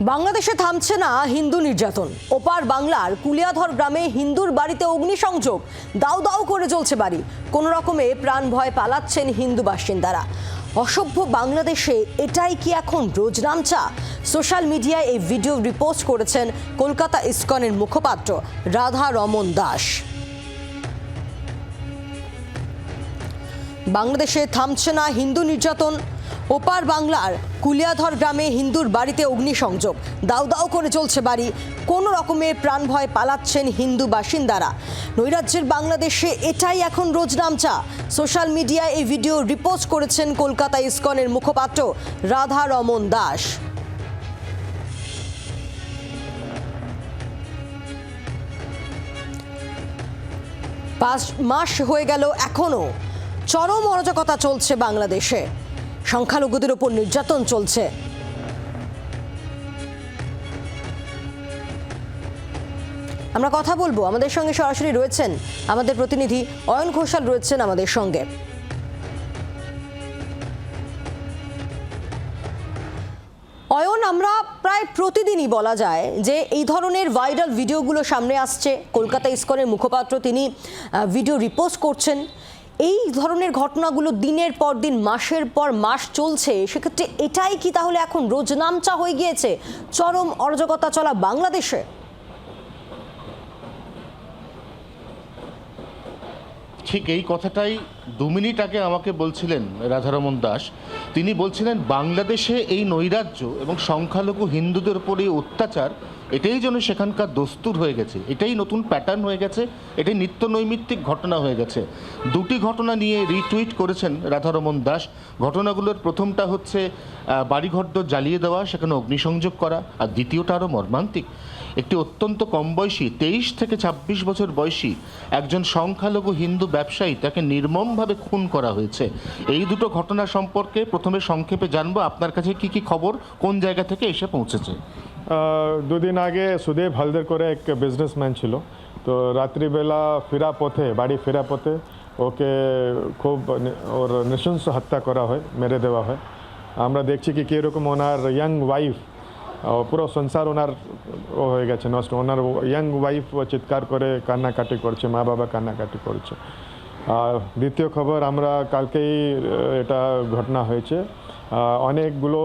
বাংলাদেশে থামছে না হিন্দু নির্যাতন। ওপার বাংলার কুলিয়াধর গ্রামে হিন্দুর বাড়িতে অগ্নিসংযোগ। দাউ দাউ করে চলছে বাড়ি। কোনো রকমে প্রাণ ভয় পালাচ্ছেন হিন্দু বাসিন্দারা। অসভ্য বাংলাদেশে এটাই কি এখন রোজনামচা সোশ্যাল মিডিয়ায় এই ভিডিও রিপোস্ট করেছেন কলকাতা ইস্কনের মুখপাত্র রাধা রমন দাস। বাংলাদেশে থামছে না হিন্দু নির্যাতন। ওপার বাংলার কুলিয়াধর গ্রামে হিন্দুর বাড়িতে অগ্নিসংযোগ। দাউ দাউ করে চলছে বাড়ি। কোনো রকমে প্রাণ ভয় পালাচ্ছেন হিন্দু বাসিন্দারা। নৈরাজ্যের বাংলাদেশে এটাই এখন রোজনামচা সোশ্যাল মিডিয়ায় এই ভিডিও রিপোস্ট করেছেন কলকাতা ইস্কনের মুখপাত্র রাধা রমন দাস। পাঁচ মাস হয়ে গেল এখনও। চরম অরাজকতা চলছে বাংলাদেশে। সংখ্যালঘুদের ওপর নির্যাতন চলছে। আমরা কথা বলব, আমাদের সঙ্গে সরাসরি রয়েছেন আমাদের প্রতিনিধি অয়ন ঘোষাল রয়েছেন আমাদের সঙ্গে। অয়ন, আমরা প্রায় প্রতিদিনই বলা যায় যে এই ধরনের ভাইরাল ভিডিওগুলো সামনে আসছে। কলকাতা ইসকনের মুখপাত্র তিনি ভিডিও রিপোস্ট করছেন। এই ধরনের ঘটনাগুলো দিনের পর দিন, মাসের পর মাস চলছে। সেক্ষেত্রে এটাই কি তাহলে এখন রোজনামচা হয়ে গিয়েছে? চরম অরাজকতা চলা বাংলাদেশে। ঠিক এই কথাটাই দু মিনিট আগে আমাকে বলছিলেন রাধারমন দাস। তিনি বলছিলেন, বাংলাদেশে এই নৈরাজ্য এবং সংখ্যালঘু হিন্দুদের উপর এই অত্যাচার, এটাই যেন সেখানকার দস্তুর হয়ে গেছে। এটাই নতুন প্যাটার্ন হয়ে গেছে, এটাই নিত্য নৈমিত্তিক ঘটনা হয়ে গেছে। দুটি ঘটনা নিয়ে রিটুইট করেছেন রাধারমন দাস। ঘটনাগুলোর প্রথমটা হচ্ছে বাড়িঘর জ্বালিয়ে দেওয়া, সেখানে অগ্নিসংযোগ করা, আর দ্বিতীয়টা আরও মর্মান্তিক। একটি অত্যন্ত কম বয়সী, তেইশ থেকে ছাব্বিশ বছর বয়সী একজন সংখ্যালঘু হিন্দু ব্যবসায়ী তাকে নির্মমভাবে খুন করা হয়েছে। এই দুটো ঘটনা সম্পর্কে প্রথমে সংক্ষেপে জানব। আপনার কাছে কি কি খবর? কোন জায়গা থেকে এসে পৌঁছেছে? দুদিন আগে সুদেব হালদার করে এক বিজনেসম্যান ছিল। তো রাত্রিবেলা ফেরা পথে, বাড়ি ফেরা পথে ওকে খুব ওর নৃশংস হত্যা করা হয়, মেরে দেওয়া হয়। আমরা দেখছি কি, কীরকম ওনার ইয়াং ওয়াইফ পুরো সংসার ওনার ও হয়ে গেছে, নষ্ট। ওনার ইয়াং ওয়াইফ চিৎকার করে কান্নাকাটি করছে, মা বাবা কান্নাকাটি করছে। আর দ্বিতীয় খবর, আমরা কালকেই এটা ঘটনা হয়েছে। অনেকগুলো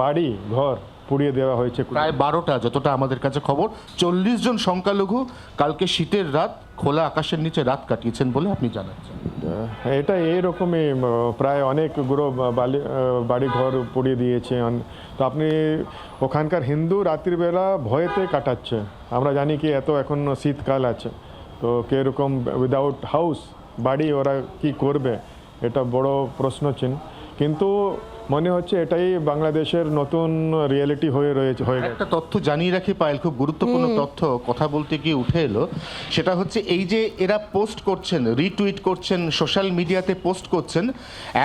বাড়ি, ঘর পুড়িয়ে দেওয়া হয়েছে। প্রায় বারোটা, যতটা আমাদের কাছে খবর। চল্লিশ জন সংখ্যালঘু কালকে শীতের রাত খোলা আকাশের নিচে রাত কাটিয়েছেন বলে আপনি জানাচ্ছেন। এটা এইরকমই প্রায় অনেক গুঁড়ো বাড়ি ঘর পুড়িয়ে দিয়েছে। তো আপনি ওখানকার হিন্দু রাত্রিবেলা ভয়েতে কাটাচ্ছে। আমরা জানি কি এত এখন শীতকাল আছে। তো কীরকম উইদাউট হাউস বাড়ি ওরা কি করবে? এটা বড় প্রশ্ন চিহ্ন কিন্তু মনে হচ্ছে এটাই বাংলাদেশের নতুন রিয়েলিটি হয়ে রয়েছে হয়ে গেছে। একটা তথ্য জানিয়ে রাখি পায়েল খুব গুরুত্বপূর্ণ তথ্য কথা বলতে গিয়ে উঠে এলো। সেটা হচ্ছে এই যে এরা পোস্ট করছেন রিটুইট করছেন সোশ্যাল মিডিয়াতে পোস্ট করছেন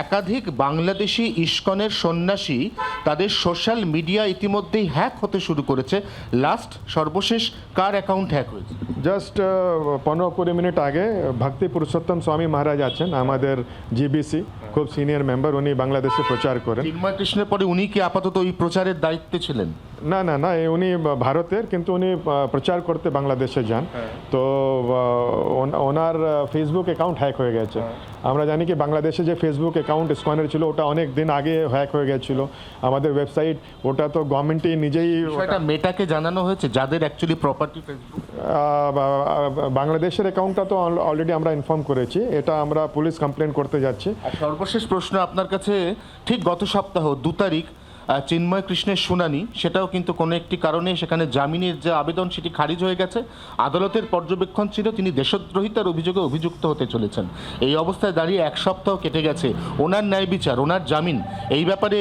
একাধিক বাংলাদেশি ইস্কনের সন্ন্যাসী তাদের সোশ্যাল মিডিয়া ইতিমধ্যেই হ্যাক হতে শুরু করেছে। লাস্ট সর্বশেষ কার অ্যাকাউন্ট হ্যাক হয়েছে? জাস্ট পনেরো কুড়ি মিনিট আগে ভক্তি পুরুষোত্তম স্বামী মহারাজ আছেন আমাদের জিবিসি খুব সিনিয়র মেম্বার উনি বাংলাদেশে প্রচার করেন। চিন্ময় কৃষ্ণের পরে উনি কি আপাতত ওই প্রচারের দায়িত্বে ছিলেন? না না না উনি ভারতের কিন্তু উনি প্রচার করতে বাংলাদেশে যান। তো ওনার ফেসবুক অ্যাকাউন্ট হ্যাক হয়ে গেছে। আমরা জানি কি বাংলাদেশে যে ফেসবুক অ্যাকাউন্ট স্কনের ছিল ওটা অনেক দিন আগে হ্যাক হয়ে গেছিল। আমাদের ওয়েবসাইট ওটা তো গভর্নমেন্টই নিজেই মেটাকে জানানো হয়েছে যাদের অ্যাকচুয়ালি প্রপার্টি ফেসবুক বাংলাদেশের অ্যাকাউন্টটা তো অলরেডি আমরা ইনফর্ম করেছি। এটা আমরা পুলিশ কমপ্লেন করতে যাচ্ছি। সর্বশেষ প্রশ্ন আপনার কাছে, ঠিক গত সপ্তাহ, দু তারিখ চিন্ময় কৃষ্ণের শুনানি, সেটাও কিন্তু কোনো একটি কারণে সেখানে জামিনের যে আবেদন, সেটি খারিজ হয়ে গেছে। আদালতের পর্যবেক্ষণ ছিল তিনি দেশদ্রোহিতার অভিযোগে অভিযুক্ত হতে চলেছেন। এই অবস্থায় দাঁড়িয়ে এক সপ্তাহ কেটে গেছে। ওনার ন্যায় বিচার, ওনার জামিন, এই ব্যাপারে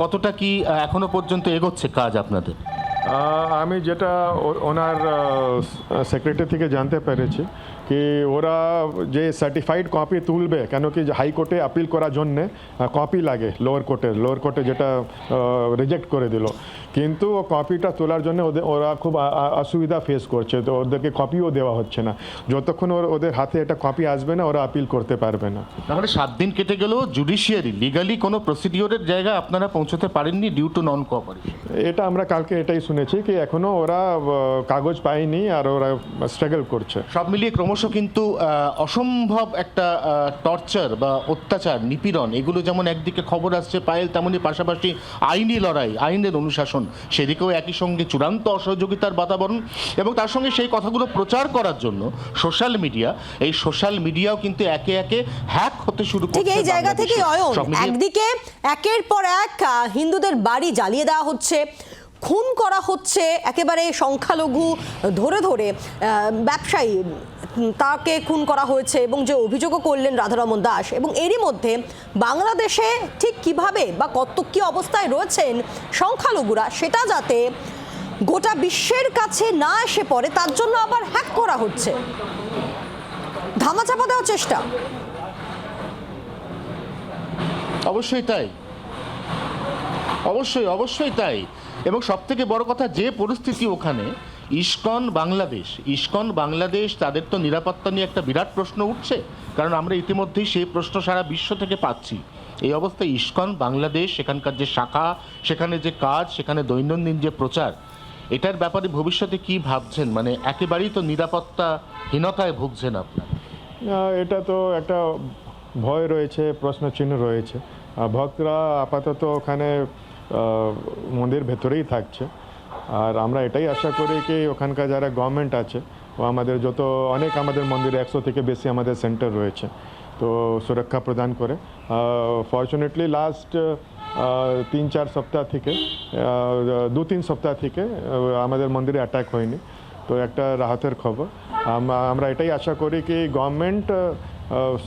কতটা কি এখনও পর্যন্ত এগোচ্ছে কাজ আপনাদের? আমি যেটা ওনার সেক্রেটারি থেকে জানতে পেরেছি কি ওরা যে সার্টিফাইড কপি তুলবে কেন কি হাইকোর্টে আপিল করার জন্যে কপি লাগে লোয়ার কোর্টের লোয়ার কোর্টে যেটা রিজেক্ট করে দিল কিন্তু ও কপিটা তোলার জন্য ওদের ওরা খুব অসুবিধা ফেস করছে তো ওদেরকে কপিও দেওয়া হচ্ছে না যতক্ষণ ওর ওদের হাতে এটা কপি আসবে না ওরা আপিল করতে পারবে না তাহলে সাত দিন কেটে গেলেও জুডিশিয়ারি লিগালি কোনো প্রসিডিওরের জায়গায় আপনারা পৌঁছতে পারেননি ডিউ টু নন কোঅপারেশন এটা আমরা কালকে এটাই শুনেছি কি এখনও ওরা কাগজ পায়নি আর ওরা স্ট্রাগল করছে। সব মিলিয়ে ক্রমশ কিন্তু অসম্ভব একটা টর্চার বা অত্যাচার নিপীড়ন এগুলো যেমন একদিকে খবর আসছে পায়েল তেমনই পাশাপাশি আইনি লড়াই আইনের অনুশাসন সেদিকেও একই সঙ্গে চূড়ান্ত অসহযোগিতার বাতাবরণ এবং তার সঙ্গে সেই কথাগুলো প্রচার করার জন্য সোশ্যাল মিডিয়া এই সোশ্যাল মিডিয়াও কিন্তু একে একে হ্যাক হতে শুরু করছে এই জায়গা। থেকে অয়ন একদিকে একের পর এক হিন্দুদের বাড়ি জ্বালিয়ে দেওয়া হচ্ছে খুন করা হচ্ছে একেবারে সংখ্যালঘু ধরে ধরে ব্যবসায়ী তাকে খুন করা হয়েছে এবং যে অভিযোগও করলেন রাধারমন দাস, এবং এরই মধ্যে বাংলাদেশে ঠিক কীভাবে বা কত কি অবস্থায় রয়েছেন সংখ্যালঘুরা, সেটা যাতে গোটা বিশ্বের কাছে না এসে পড়ে, তার জন্য আবার হ্যাক করা হচ্ছে। ধামাচাপা দেওয়ার চেষ্টা। অবশ্যই তাই। অবশ্যই অবশ্যই তাই। এবং সব থেকে বড় কথা, যে পরিস্থিতি ওখানে ইস্কন বাংলাদেশ। ইস্কন বাংলাদেশ তাদের তো নিরাপত্তা নিয়ে একটা বিরাট প্রশ্ন উঠছে, কারণ আমরা ইতিমধ্যেই সেই প্রশ্ন সারা বিশ্ব থেকে পাচ্ছি। এই অবস্থায় ইস্কন বাংলাদেশ, সেখানকার যে শাখা, সেখানে যে কাজ, সেখানে দৈনন্দিন যে প্রচার, এটার ব্যাপারে ভবিষ্যতে কি ভাবছেন? মানে একেবারেই তো নিরাপত্তাহীনতায় ভুগছেন আপনার। এটা তো একটা ভয় রয়েছে প্রশ্ন চিহ্ন রয়েছে ভক্তরা আপাতত ওখানে মন্দির ভেতরেই থাকছে। আর আমরা এটাই আশা করি কি ওখানকার যারা গভর্নমেন্ট আছে, ও আমাদের যত অনেক আমাদের মন্দিরে একশো থেকে বেশি আমাদের সেন্টার রয়েছে, তো সুরক্ষা প্রদান করে। ফর্চুনেটলি লাস্ট তিন চার সপ্তাহ থেকে দু তিন সপ্তাহ থেকে আমাদের মন্দিরে অ্যাটাক হয়নি। তো একটা রাহতের খবর। আম- আমরা এটাই আশা করি কি গভর্নমেন্ট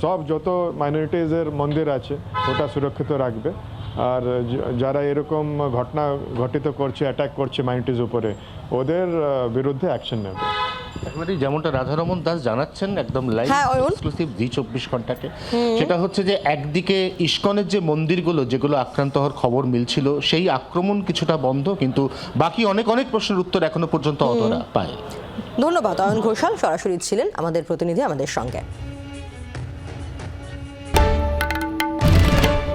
সব যত মাইনরিটিজের মন্দির আছে, ওটা সুরক্ষিত রাখবে। আর যারা এরকম ঘটনা ঘটিত করছে অ্যাটাক করছে মাইনরিটিজ উপরে ওদের বিরুদ্ধে অ্যাকশন নেবে। একেবারেই যেমনটা রাধারমন দাস জানাচ্ছেন একদম লাইভ হ্যাঁ, এক্সক্লুসিভ জি চব্বিশ ঘন্টাকে সেটা হচ্ছে যে একদিকে ইস্কনের যে মন্দিরগুলো যেগুলো আক্রান্ত হওয়ার খবর মিলছিল সেই আক্রমণ কিছুটা বন্ধ কিন্তু বাকি অনেক অনেক প্রশ্নের উত্তর এখনও পর্যন্ত অধরা পায়। ধন্যবাদ অয়ন ঘোষাল সরাসরি ছিলেন আমাদের প্রতিনিধি আমাদের সঙ্গে।